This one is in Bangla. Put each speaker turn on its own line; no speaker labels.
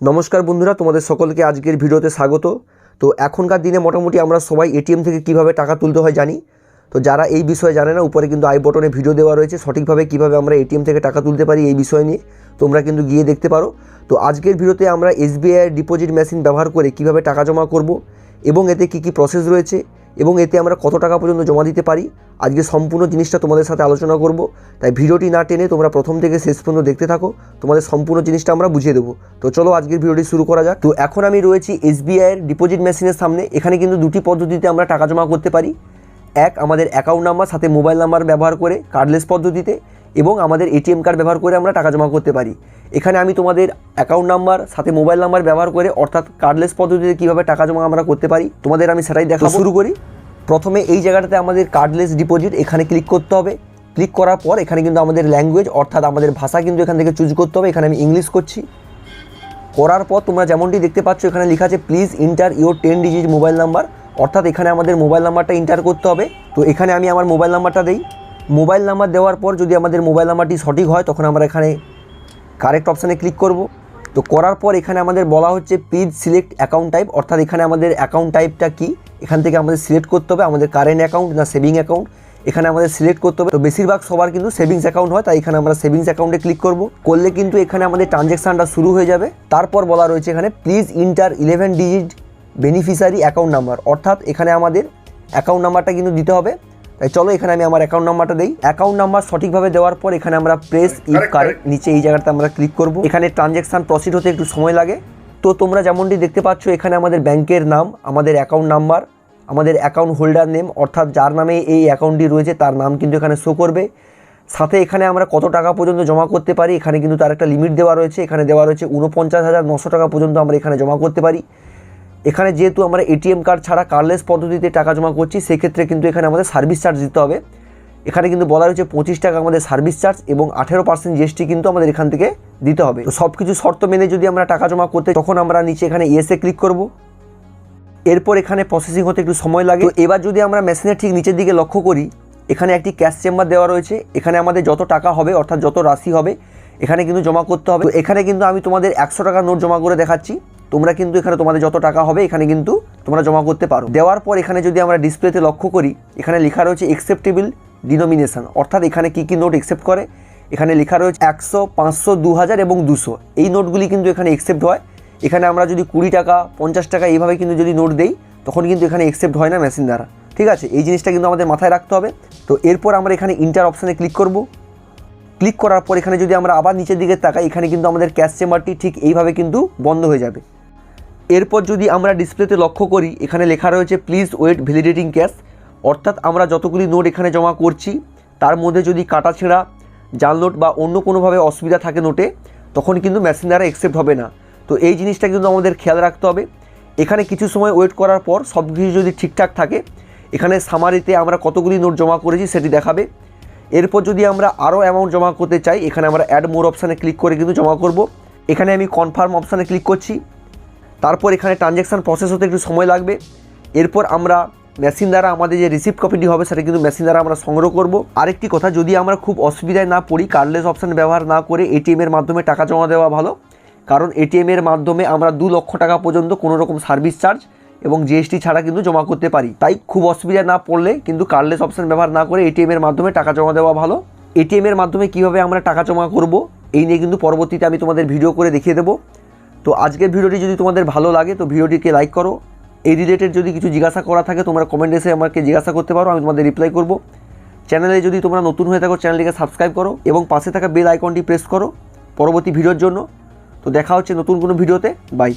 নমস্কার বন্ধুরা, তোমাদের সকলকে আজকের ভিডিওতে স্বাগত। তো এখনকার দিনে মোটামুটি আমরা সবাই এটিএম থেকে কীভাবে টাকা তুলতে হয় জানি। তো যারা এই বিষয়ে জানে না, উপরে কিন্তু আই বটনে ভিডিও দেওয়া রয়েছে, সঠিকভাবে কীভাবে আমরা এটিএম থেকে টাকা তুলতে পারি এই বিষয় নিয়ে তোমরা কিন্তু গিয়ে দেখতে পারো। তো আজকের ভিডিওতে আমরা এসবিআই ডিপোজিট মেশিন ব্যবহার করে কীভাবে টাকা জমা করব এবং এতে কি কি প্রসেস রয়েছে এবং এতে আমরা কত টাকা পর্যন্ত জমা দিতে পারি? আজকে সম্পূর্ণ জিনিসটা তোমাদের সাথে আলোচনা করব। তাই ভিডিওটি না টেনে তোমরা প্রথম থেকে শেষ পর্যন্ত দেখতে থাকো। তোমাদের সম্পূর্ণ জিনিসটা আমরা বুঝিয়ে দেবো। তো চলো আজকের ভিডিওটি শুরু করা যাক। তো এখন আমি রয়েছি এসবিআইয়ের ডিপোজিট মেশিনের সামনে। এখানে কিন্তু দুটি পদ্ধতিতে আমরা টাকা জমা করতে পারি। এক, আমাদের অ্যাকাউন্ট নাম্বার, সাথে মোবাইল নাম্বার ব্যবহার করে কার্ডলেস পদ্ধতিতে। এবং আমাদের এটিএম কার্ড ব্যবহার করে আমরা টাকা জমা করতে পারি। এখানে আমি তোমাদের অ্যাকাউন্ট নাম্বার সাথে মোবাইল নাম্বার ব্যবহার করে অর্থাৎ কার্ডলেস পদ্ধতিতে কীভাবে টাকা জমা আমরা করতে পারি তোমাদের আমি সেটাই দেখা শুরু করি। প্রথমে এই জায়গাটাতে আমাদের কার্ডলেস ডিপোজিট এখানে ক্লিক করতে হবে। ক্লিক করার পর এখানে কিন্তু আমাদের ল্যাঙ্গুয়েজ অর্থাৎ আমাদের ভাষা কিন্তু এখান থেকে চুজ করতে হবে। এখানে আমি ইংলিশ করছি। করার পর তোমরা যেমনটি দেখতে পাচ্ছ এখানে লেখা আছে please enter your ten digit mobile number অর্থাৎ এখানে আমাদের মোবাইল নাম্বারটা ইন্টার করতে হবে। তো এখানে আমি আমার মোবাইল নাম্বারটা দেই। মোবাইল নাম্বার দেওয়ার পর যদি আমাদের মোবাইল নাম্বারটি সঠিক হয়, তখন আমরা এখানে কারেক্ট অপশানে ক্লিক করব। তো করার পর এখানে আমাদের বলা হচ্ছে প্লিজ সিলেক্ট অ্যাকাউন্ট টাইপ অর্থাৎ এখানে আমাদের অ্যাকাউন্ট টাইপটা কি? এখান থেকে আমাদের সিলেক্ট করতে হবে, আমাদের কারেন্ট অ্যাকাউন্ট না সেভিং অ্যাকাউন্ট এখানে আমাদের সিলেক্ট করতে হবে, তো বেশিরভাগ সবার কিন্তু সেভিংস অ্যাকাউন্ট হয়, তাই এখানে আমরা সেভিংস অ্যাকাউন্টে ক্লিক করব। করলে কিন্তু এখানে আমাদের ট্রানজ্যাকশানটা শুরু হয়ে যাবে। তারপর বলা রয়েছে এখানে please enter eleven digit beneficiary account number অর্থাৎ এখানে আমাদের অ্যাকাউন্ট নাম্বারটা কিন্তু দিতে হবে। তাই চলো এখানে আমি আমার অ্যাকাউন্ট নাম্বারটা দিই। অ্যাকাউন্ট নাম্বার সঠিকভাবে দেওয়ার পর এখানে আমরা প্রেস ইফ কারেক্ট নিচে এই জায়গাটা আমরা ক্লিক করব। এখানে ট্রানজ্যাকশান প্রসিড হতে একটু সময় লাগে। তো তোমরা যেমনটি দেখতে পাচ্ছ এখানে আমাদের ব্যাংকের নাম আমাদের অ্যাকাউন্ট নাম্বার আমাদের অ্যাকাউন্ট হোল্ডার নেম অর্থাৎ যার নামে এই অ্যাকাউন্টটি রয়েছে তার নাম কিন্তু এখানে শো করবে। সাথে এখানে আমরা কত টাকা পর্যন্ত জমা করতে পারি এখানে কিন্তু তার একটা লিমিট দেওয়া রয়েছে। এখানে দেওয়া রয়েছে উনপঞ্চাশ হাজার নশো টাকা পর্যন্ত আমরা এখানে জমা করতে পারি। এখানে যেহেতু আমরা এটিএম কার্ড ছাড়া কার্ডলেস পদ্ধতিতে টাকা জমা করছি, সেক্ষেত্রে কিন্তু এখানে আমাদের সার্ভিস চার্জ দিতে হবে। এখানে কিন্তু বলা হয়েছে পঁচিশ টাকা আমাদের সার্ভিস চার্জ এবং আঠেরো পার্সেন্ট জিএসটি কিন্তু আমাদের এখান থেকে দিতে হবে। তো সব কিছু শর্ত মেনে যদি আমরা টাকা জমা করতে, তখন আমরা নিচে এখানে ইয়েসে ক্লিক করব। এরপর এখানে প্রসেসিং হতে একটু সময় লাগে। তো এবার যদি আমরা মেশিনের ঠিক নিচের দিকে লক্ষ্য করি, এখানে একটি ক্যাশ চেম্বার দেওয়া রয়েছে। এখানে আমাদের যত টাকা হবে, অর্থাৎ যত রাশি হবে, এখানে কিন্তু জমা করতে হবে। এখানে কিন্তু আমি তোমাদের একশো টাকার নোট জমা করে দেখাচ্ছি। তোমরা কিন্তু এখানে তোমাদের যত টাকা হবে, এখানে কিন্তু তোমরা জমা করতে পারো। দেওয়ার পর এখানে যদি আমরা ডিসপ্লেতে লক্ষ্য করি, এখানে লেখা রয়েছে একসেপ্টেবল ডিনোমিনেশন অর্থাৎ এখানে কী কী নোট একসেপ্ট করে? এখানে লেখা রয়েছে একশো, পাঁচশো দু হাজার এবং দুশো। এই নোটগুলি কিন্তু এখানে একসেপ্ট হয়। এখানে আমরা যদি কুড়ি টাকা, পঞ্চাশ টাকা এইভাবে কিন্তু যদি নোট দেই, তখন কিন্তু এখানে একসেপ্ট হয় না মেশিন দ্বারা। ঠিক আছে? এই জিনিসটা কিন্তু আমাদের মাথায় রাখতে হবে। তো এরপর আমরা এখানে ইন্টার অপশানে ক্লিক করব। ক্লিক করার পর এখানে যদি আমরা আবার নিচের দিকে তাকাই, এখানে কিন্তু আমাদের ক্যাশ চেম্বারটি ঠিক এইভাবে কিন্তু বন্ধ হয়ে যাবে। এরপর যদি আমরা ডিসপ্লেতে লক্ষ্য করি, এখানে লেখা রয়েছে প্লিজ ওয়েট ভ্যালিডেটিং ক্যাশ অর্থাৎ আমরা যতগুলি নোট এখানে জমা করছি, তার মধ্যে যদি কাটা ছেঁড়া জাল নোট বা অন্য কোনোভাবে অসুবিধা থাকে নোটে, তখন কিন্তু মেশিন দ্বারা অ্যাকসেপ্ট হবে না। তো এই জিনিসটা কিন্তু আমাদের খেয়াল রাখতে হবে। এখানে কিছু সময় ওয়েট করার পর সব কিছু যদি ঠিকঠাক থাকে, এখানে সামারিতে আমরা কতগুলি নোট জমা করেছি সেটি দেখাবে। এরপর যদি আমরা আরও অ্যামাউন্ট জমা করতে চাই, এখানে আমরা অ্যাড মোর অপশানে ক্লিক করে কিন্তু জমা করব। এখানে আমি কনফার্ম অপশানে ক্লিক করছি। তারপর এখানে ট্রানজ্যাকশান প্রসেস হতে একটু সময় লাগবে। এরপর আমরা মেশিন দ্বারা আমাদের যে রিসিপ্ট কপিটি হবে, সেটা কিন্তু মেশিন দ্বারা আমরা সংগ্রহ করব। আরেকটি কথা, যদি আমরা খুব অসুবিধায় না পড়ি কার্ডলেস অপশান ব্যবহার না করে এটিএমের মাধ্যমে টাকা জমা দেওয়া ভালো। কারণ এটিএমের মাধ্যমে আমরা দু লক্ষ টাকা পর্যন্ত কোনো রকম সার্ভিস চার্জ এবং জিএসটি ছাড়া কিন্তু জমা করতে পারি। তাই খুব অসুবিধা না পড়লে কিন্তু কার্ডলেস অপশান ব্যবহার না করে এটিএমের মাধ্যমে টাকা জমা দেওয়া ভালো। এটিএমের মাধ্যমে কীভাবে আমরা টাকা জমা করব, এই নিয়ে কিন্তু পরবর্তীতে আমি তোমাদের ভিডিও করে দেখিয়ে দেবো। তো আজকের ভিডিওটি যদি তোমাদের ভালো লাগে, তো ভিডিওটিকে লাইক করো। এই রিলেটেড যদি কিছু জিজ্ঞাসা করা থাকে, তোমরা কমেন্ট এসে আমাকে জিজ্ঞাসা করতে পারো, আমি তোমাদের রিপ্লাই করব। চ্যানেলে যদি তোমরা নতুন হয়ে থাকো চ্যানেলটিকে সাবস্ক্রাইব করো এবং পাশে থাকা বেল আইকনটি প্রেস করো পরবর্তী ভিডিওর জন্য। তো দেখা হচ্ছে নতুন কোনো ভিডিওতে। বাই